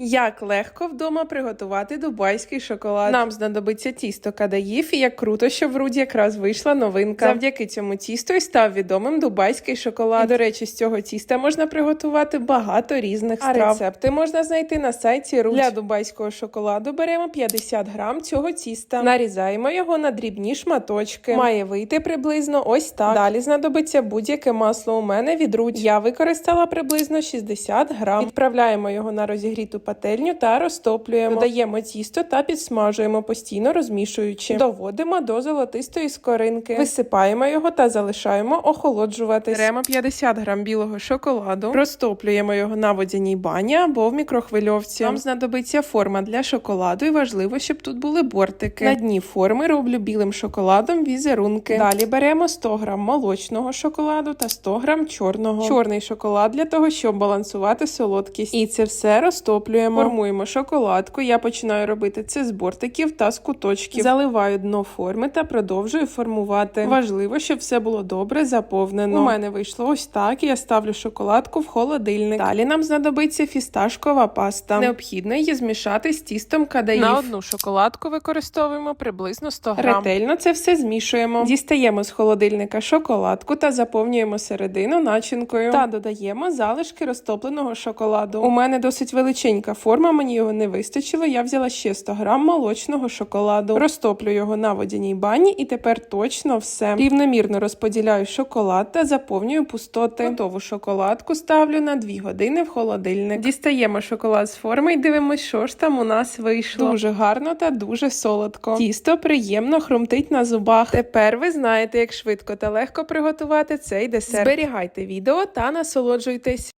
Як легко вдома приготувати дубайський шоколад. Нам знадобиться тісто кадаїв, і як круто, що в руді якраз вийшла новинка. Завдяки цьому тісту і став відомим дубайський шоколад. І, до речі, з цього тіста можна приготувати багато різних А страв. рецепти можна знайти на сайті Руд. Для дубайського шоколаду беремо 50 грам цього тіста. Нарізаємо його на дрібні шматочки. Має вийти приблизно ось так. Далі знадобиться будь-яке масло. У мене від Руд. Я використала приблизно 60 грам. Відправляємо його на розігріту пательню та розтоплюємо. Додаємо тісто та підсмажуємо, постійно розмішуючи. Доводимо до золотистої скоринки. Висипаємо його та залишаємо охолоджуватись. Беремо 50 грам білого шоколаду, розтоплюємо його на водяній бані або в мікрохвильовці. Нам знадобиться форма для шоколаду, і важливо, щоб тут були бортики. На дні форми роблю білим шоколадом візерунки. Далі беремо 100 грам молочного шоколаду та 100 грам чорного. Чорний шоколад для того, щоб балансувати солодкість. І це все розтоплюємо. Формуємо шоколадку. Я починаю робити це з бортиків та з куточків. Заливаю дно форми та продовжую формувати. Важливо, щоб все було добре заповнено. У мене вийшло ось так. Я ставлю шоколадку в холодильник. Далі нам знадобиться фісташкова паста. Необхідно її змішати з тістом кадаїв. На одну шоколадку використовуємо приблизно 100 грам. Ретельно це все змішуємо. Дістаємо з холодильника шоколадку та заповнюємо середину начинкою. Та додаємо залишки розтопленого шоколаду. У мене досить величенька форма, мені його не вистачило. Я взяла ще 100 грам молочного шоколаду. Розтоплю його на водяній бані, і тепер точно все. Рівномірно розподіляю шоколад та заповнюю пустоти. Готову шоколадку ставлю на 2 години в холодильник. Дістаємо шоколад з форми і дивимось, що ж там у нас вийшло. Дуже гарно та дуже солодко. Тісто приємно хрумтить на зубах. Тепер ви знаєте, як швидко та легко приготувати цей десерт. Зберігайте відео та насолоджуйтесь.